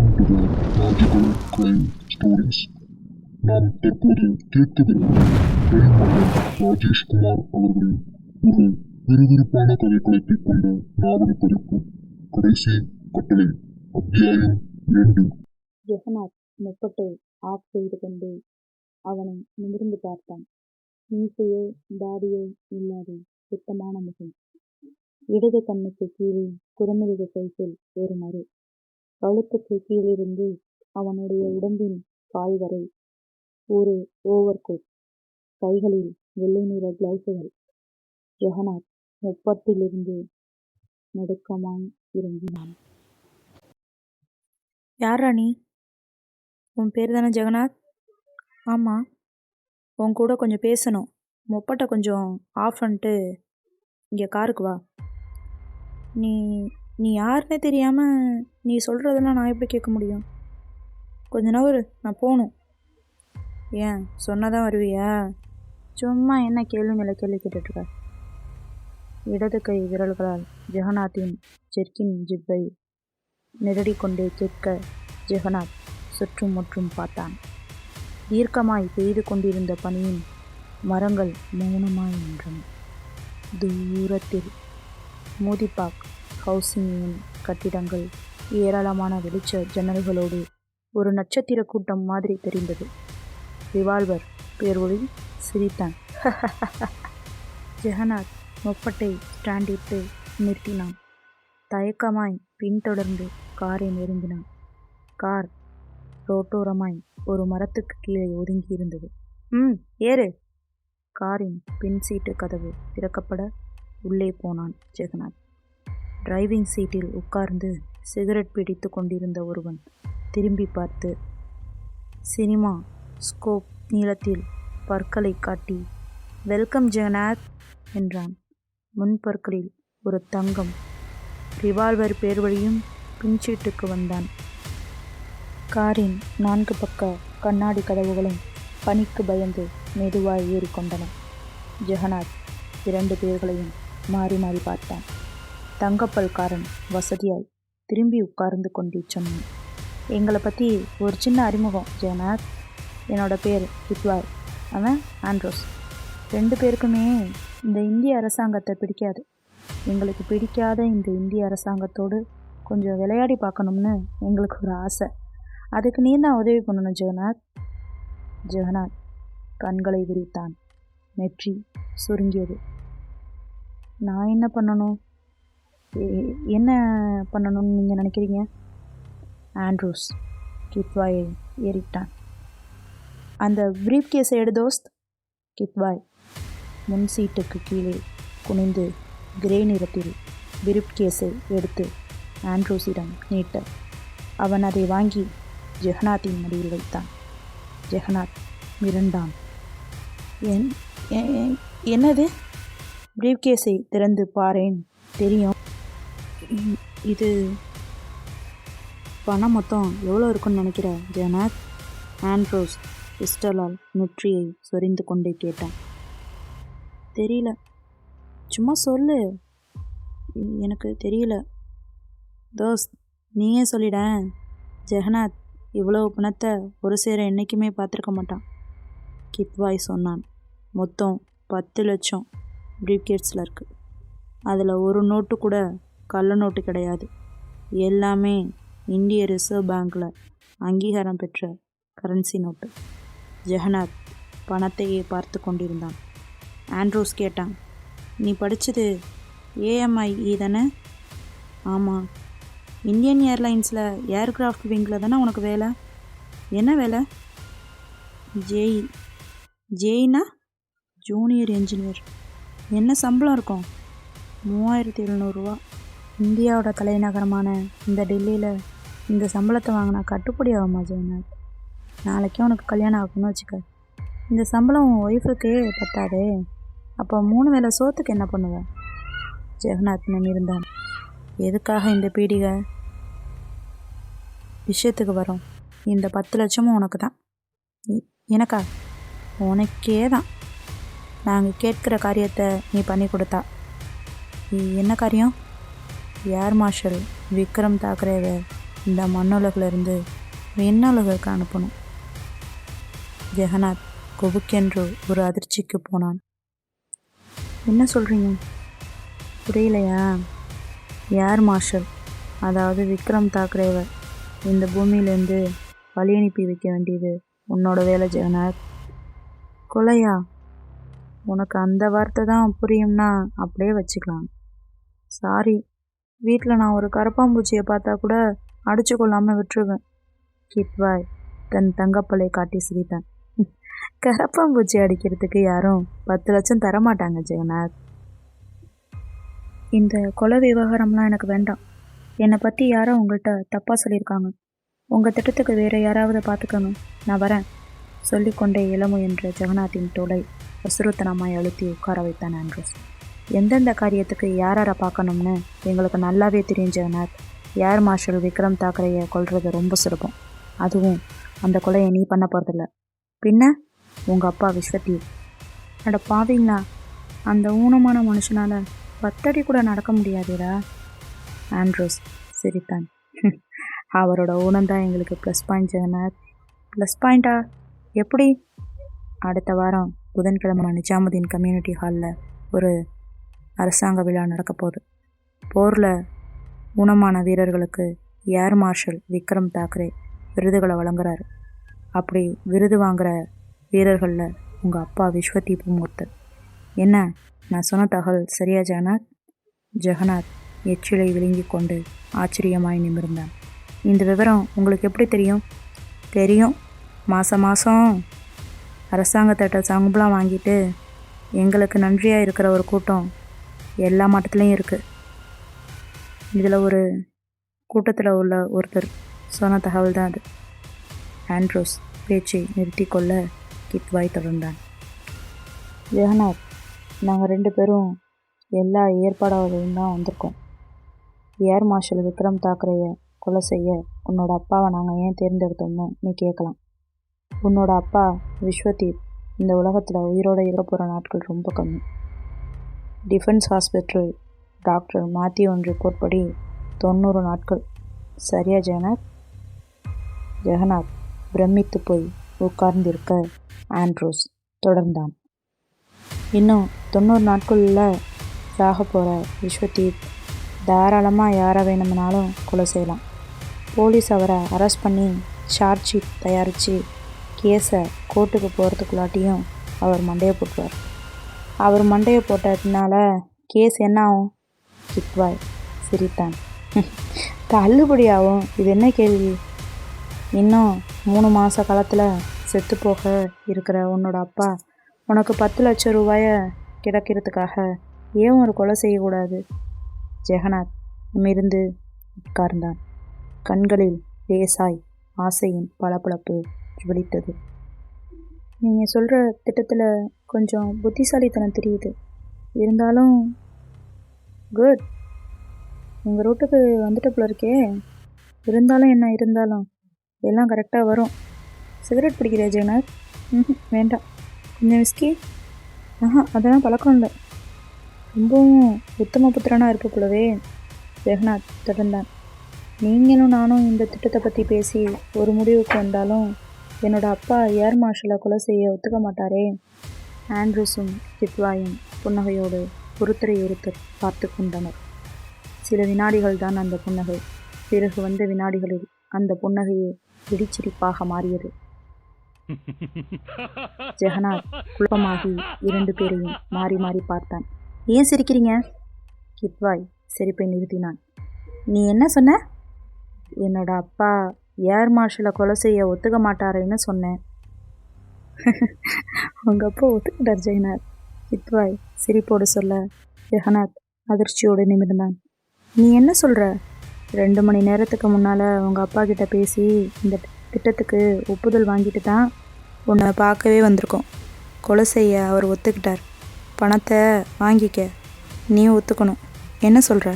Welcome to magical crime stories நாம் தற்போது கேட்கவிருக்கும் பெருமகன் ராஜேஷ்குமார் அவர்களின் ஒரு விறுவிறுப்பான கதைக்களத்தைக் கொண்ட நாவல் பதிப்பு கடைசி கட்டளை அத்தியாயம் இரண்டு ஜெகநாத் முப்பட்டை ஆஃப் செய்து கொண்டு அவனை நிமிர்ந்து பார்த்தான். மீசையோ தாடியோ இல்லாத சுத்தமான முகம். இடது கண்ணுக்கு கீழே குரமிருக சைஸில் ஒரு மறு. கழுத்துக்கு கீழிருந்து அவனுடைய உடம்பின் கால் வரை ஒரு ஓவர் கோட் கைகளில் வெள்ளை நிற கிளவுஸ்கள். ஜெகநாத் முப்பத்திலிருந்து நடுக்கமாய் இறங்கினான். யாரா நீ உன் பேர் தானே ஜெகநாத்? ஆமாம் உன் கூட கொஞ்சம் பேசணும். முப்பட்ட கொஞ்சம் ஆஃப் பண்ணிட்டு இங்கே காருக்கு வா. நீ நீ யாருன்னு தெரியாமல் நீ சொல்கிறதெல்லாம் நான் எப்படி கேட்க முடியும்? கொஞ்ச நேரம் நான் போகணும். ஏன் சொன்னதான் வருவியா? சும்மா என்ன கேள்வி நிலை கேள்வி கேட்டுட்ருக்க? இடது கை விரல்களால் ஜெகநாத்தின் ஜெர்கின் ஜிப்பை நெருடி கொண்டே கேட்க ஜெகநாத் சுற்றும் முற்றும் பார்த்தான். தீர்க்கமாய் பெய்து கொண்டிருந்த பனியின் மரங்கள் மௌனமாய் நின்றன. தூரத்தில் மோதிபாக் ஹவுசிங் கட்டிடங்கள் ஏராளமான வெளிச்ச ஜன்னல்களோடு ஒரு நட்சத்திர கூட்டம் மாதிரி தெரிந்தது. ரிவால்வர் பேரொளி சிரித்தான். ஜெகநாத் முப்பட்டை ஸ்டாண்டிட்டு நிறுத்தினான். தயக்கமாய் பின்தொடர்ந்து காரை நெருங்கினான். கார் ரோட்டோரமாய் ஒரு மரத்துக்கு கீழே ஒதுங்கி இருந்தது ம் ஏறு. காரின் பின் சீட்டு கதவு திறக்கப்பட உள்ளே போனான் ஜெகநாத். டிரைவிங் சீட்டில் உட்கார்ந்து சிகரெட் பிடித்து கொண்டிருந்த ஒருவன் திரும்பி பார்த்து சினிமா ஸ்கோப் நீளத்தில் பற்களை காட்டி வெல்கம் ஜெகநாத் என்றான். முன்பற்களில் ஒரு தங்கம் ரிவால்வர் பேர் வழியும் பின்சீட்டுக்கு வந்தான். காரின் நான்கு பக்க கண்ணாடி கதவுகளும் பனிக்கு பயந்து மெதுவாய் ஏறிக்கொண்டன. ஜெகநாத் இரண்டு பேர்களையும் மாறி மாறி பார்த்தான். தங்கப்பல்காரன் வசதியாய் திரும்பி உட்கார்ந்து கொண்டு சொன்னான். எங்களை பற்றி ஒரு சின்ன அறிமுகம் ஜெகநாத் என்னோட பேர் வித்வாய் அவன் ஆண்ட்ரோஸ். ரெண்டு பேருக்குமே இந்த இந்திய அரசாங்கத்தை பிடிக்காது. எங்களுக்கு பிடிக்காத இந்த இந்திய அரசாங்கத்தோடு கொஞ்சம் விளையாடி பார்க்கணும்னு எங்களுக்கு ஒரு ஆசை. அதுக்கு நீ தான் உதவி பண்ணணும் ஜெகநாத் ஜெகநாத் கண்களை விரித்தான். நெற்றி சுருங்கியது. நான் என்ன பண்ணணும்? என்ன பண்ணணும்னு நீங்கள் நினைக்கிறீங்க? ஆண்ட்ரூஸ் கித்வாயை ஏறிட்டான். அந்த ப்ரீஃப் கேஸை எடு தோஸ்த். கித்வாய் முன் சீட்டுக்கு கீழே குனிந்து கிரே நிறத்தில் பிரீஃப் கேஸை எடுத்து ஆண்ட்ரூஸிடம் நீட்ட. அவன் அதை வாங்கி ஜெகநாத்தின் மடியில் வைத்தான். ஜெகநாத் மிரண்டான். என் என்னது? பிரீஃப் கேஸை திறந்து பாரேன். தெரியும். இது பணம் மொத்தம் எவ்வளோ இருக்குன்னு நினைக்கிற ஜெகநாத் ஆண்ட்ரோஸ் பிஸ்டலால் நெற்றியை சொரிந்து கொண்டே கேட்டான். தெரியல. சும்மா சொல்லு. எனக்கு தெரியல. தோஸ் நீயே சொல்லிடேன் ஜெகநாத் இவ்வளவு பணத்தை ஒரு சேர என்றைக்குமே பார்த்துருக்க மாட்டான். கிட்வாய் சொன்னான். மொத்தம் பத்து லட்சம் ப்ரீப்கேட்ஸில் இருக்குது அதில் ஒரு நோட்டு கூட கள்ள நோட்டு கிடையாது. எல்லாமே இந்திய ரிசர்வ் பேங்க்கில் அங்கீகாரம் பெற்ற கரன்சி நோட்டு. ஜெகநாத் பணத்தையே பார்த்து கொண்டிருந்தான். ஆண்ட்ரூஸ் கேட்டான் நீ படித்தது ஏஎம்ஐஇ தானே? ஆமாம் இந்தியன் ஏர்லைன்ஸில் ஏர்கிராஃப்ட் விங்கில் தானே உனக்கு வேலை? என்ன வேலை? ஜேஇ ஜேயினா ஜூனியர் என்ஜினியர் என்ன சம்பளம் இருக்கும்? மூவாயிரத்தி எழுநூறுவா இந்தியாவோட தலைநகரமான இந்த டெல்லியில் இந்த சம்பளத்தை வாங்கினா கட்டுப்படி ஆகுமா ஜெயநாத் நாளைக்கே உனக்கு கல்யாணம் ஆகும்னு வச்சுக்க. இந்த சம்பளம் உன் ஒய்ஃபுக்கு பத்தாதே. அப்போ மூணு வேளை சோத்துக்கு என்ன பண்ணுவேன் ஜெகநாத் நிமிர்ந்தான் எதுக்காக இந்த பீடிகை? விஷயத்துக்கு வரும். இந்த பத்து லட்சமும் உனக்கு தான் இ- எனக்கா? உனக்கே தான் நாங்கள் கேட்குற காரியத்தை நீ பண்ணி கொடுத்தா. என்ன காரியம்? ஏர் மார்ஷல் விக்ரம் தாக்கரேவை இந்த மண்ணுலகில் இருந்து அனுப்பணும். ஜெகநாத் கொபுக்கென்று ஒரு அதிர்ச்சிக்கு போனான். என்ன சொல்கிறீங்க புரியலையா? ஏர் மார்ஷல் அதாவது விக்ரம் தாக்கரேவை இந்த பூமியிலேருந்து வழி அனுப்பி வைக்க வேண்டியது உன்னோட வேலை ஜெகநாத். கொலையா? உனக்கு அந்த வார்த்தை தான் புரியும்னா அப்படியே வச்சுக்கலாம். சாரி வீட்டில் நான் ஒரு கரப்பாம்பூச்சியை பார்த்தா கூட அடிச்சு கொள்ளாமல் விட்டுருவேன். கிட்வாய் தன் தங்கப்பலை காட்டி சிரித்தான். கரப்பாம்பூச்சி அடிக்கிறதுக்கு யாரும் பத்து லட்சம் தரமாட்டாங்க ஜெகநாத். இந்த கொலை விவகாரம்லாம் எனக்கு வேண்டாம். என்னை பற்றி யாரோ உங்கள்கிட்ட தப்பாக சொல்லியிருக்காங்க. உங்கள் திட்டத்துக்கு வேறு யாராவது பார்த்துக்கணும் நான் வரேன். சொல்லிக்கொண்டே இளமு என்ற ஜெகநாத்தின் தோலை அசுரத்தனமாய் அழுத்தி உட்கார வைத்தான் ஆண்ட்ரஸ். எந்தெந்த காரியத்துக்கு யார் யாரை பார்க்கணும்னு எங்களுக்கு நல்லாவே தெரியும் ஜெகநாத் ஏர் மார்ஷல் விக்ரம் தாக்கரையை கொள்வது ரொம்ப சுலபம். அதுவும் அந்த கொலையை நீ பண்ண போகிறதில்ல பின்ன உங்கள் அப்பா விஸ்வத்தீவ் அட பாவீங்களா அந்த ஊனமான மனுஷனால் பத்தடி கூட நடக்க முடியாதுடா. ஆண்ட்ரோஸ் சிரித்தான். அவரோட ஊனம்தான் எங்களுக்கு ப்ளஸ் பாயிண்ட் ஜெகநாத். ப்ளஸ் பாயிண்டா எப்படி? அடுத்த வாரம் புதன்கிழமை நிஜாமுதீன் கம்யூனிட்டி ஹாலில் ஒரு அரசாங்க விழா நடக்க போகுது. போரில் ஊனமான வீரர்களுக்கு ஏர் மார்ஷல் விக்ரம் தாக்கரே விருதுகளை வழங்குறாரு. அப்படி விருது வாங்குற வீரர்களில் உங்கள் அப்பா விஸ்வதீபம் ஒருத்தர் என்ன? நான் சொன்ன தகவல் சரியா ஜெகநாத்? ஜெகநாத் எச்சிலை விழுங்கி கொண்டு ஆச்சரியமாய் நிமிர்ந்தான். இந்த விவரம் உங்களுக்கு எப்படி தெரியும்? தெரியும். மாதம் மாதம் அரசாங்கத்திட்ட சம்பளம் வாங்கிட்டு எங்களுக்கு நன்றியாக இருக்கிற ஒரு கூட்டம் எல்லா மட்டத்துலேயும் இருக்குது இதில் ஒரு கூட்டத்தில் உள்ள ஒருத்தர் சொன்ன தகவல் தான் அது. ஆண்ட்ரோஸ் பேச்சை நிறுத்தி கொள்ள கிட்வாய் தொடர்ந்தான். ஜெகநாத் நாங்கள் ரெண்டு பேரும் எல்லா ஏற்பாடுகளும் தான் வந்திருக்கோம். ஏர் மார்ஷல் விக்ரம் தாக்கரையை கொலை செய்ய உன்னோட அப்பாவை நாங்கள் ஏன் தேர்ந்தெடுத்தோம்னு நீ கேட்கலாம். உன்னோட அப்பா விஸ்வதீப் இந்த உலகத்தில் உயிரோடு இருக்க போகிற நாட்கள் ரொம்ப கம்மி. டிஃபென்ஸ் ஹாஸ்பிட்டல் டாக்டர் மாத்தியோன் ரிப்போர்ட் படி தொண்ணூறு நாட்கள். சரியா ஜெகநாத் ஜெகநாத் பிரமித்து போய் உட்கார்ந்திருக்க ஆண்ட்ரோஸ் தொடர்ந்தான். இன்னும் தொண்ணூறு நாட்களில் சாக போகிற விஸ்வதீப் தாராளமாக யாரை வேணும்னாலும் கொலை செய்யலாம். போலீஸ் அவரை அரெஸ்ட் பண்ணி சார்ஜ் ஷீட் தயாரித்து கேஸை கோர்ட்டுக்கு போகிறதுக்குள்ளாட்டியும் அவர் மண்டையை போட்டுருவார். அவர் மண்டையை போட்டதுனால கேஸ் என்ன ஆகும் கிட்வாய் சிரித்தான். தள்ளுபடி ஆகும் இது என்ன கேள்வி? இன்னும் மூணு மாத காலத்தில் செத்துப்போக இருக்கிற உன்னோட அப்பா உனக்கு பத்து லட்சம் ரூபாயை கிடைக்கிறதுக்காக ஏன் ஒரு கொலை செய்யக்கூடாது? ஜெகநாத் நிமிர்ந்து உட்கார்ந்தான். கண்களில் லேசாய் ஆசையின் பளபளப்பு விழித்தது. நீங்கள் சொல்கிற திட்டத்தில் கொஞ்சம் புத்திசாலித்தனம் தெரியுது. இருந்தாலும் குட். உங்கள் ரூட்டுக்கு வந்துட்ட போல இருக்கே. இருந்தாலும் என்ன இருந்தாலும் எல்லாம் கரெக்டாக வரும். சிகரெட் பிடிக்கிறே ஜெகநாத்? ம் வேண்டாம். கொஞ்சம் விஸ்கி ஆஹா அதெல்லாம் பழக்கம் இல்லை. ரொம்பவும் உத்தம புத்திரனாக இருக்க போலவே ஜெகநாத் தொடர்ந்தான் நீங்களும் நானும் இந்த திட்டத்தை பற்றி பேசி ஒரு முடிவுக்கு வந்தாலும் என்னோட அப்பா ஏர் மார்ஷலை கொலை செய்ய ஒத்துக்க மாட்டாரே. ஆண்ட்ரூஸும் கித்வாயும் புன்னகையோடு ஒருத்தரை ஒருத்தர் பார்த்து கொண்டனர். சில வினாடிகள் தான் அந்த புன்னகை. பிறகு வந்த வினாடிகளில் அந்த புன்னகையே வெடிச்சிரிப்பாக மாறியது. ஜெகநாத் குழப்பமாகி இரண்டு பேரையும் மாறி மாறி பார்த்தான். ஏன் சிரிக்கிறீங்க? கித்வாய் சிரிப்பை நிறுத்தினான். நீ என்ன சொன்ன? என்னோட அப்பா ஏர் மார்ஷலை கொலை செய்ய ஒத்துக்க மாட்டாருன்னு சொன்னேன். உங்கள் அப்பா ஒத்துக்கிட்டார் ஜெகநாத் கித்வாய் சிரிப்போடு சொல்ல ஜெகநாத் அதிர்ச்சியோடு நிமிர்ந்தான். நீ என்ன சொல்கிற ரெண்டு மணி நேரத்துக்கு முன்னால் உங்கள் அப்பா கிட்ட பேசி இந்த திட்டத்துக்கு ஒப்புதல் வாங்கிட்டு தான் உன்னை பார்க்கவே வந்திருக்கோம். கொலை செய்ய அவர் ஒத்துக்கிட்டார். பணத்தை வாங்கிக்க நீ ஒத்துக்கணும். என்ன சொல்கிற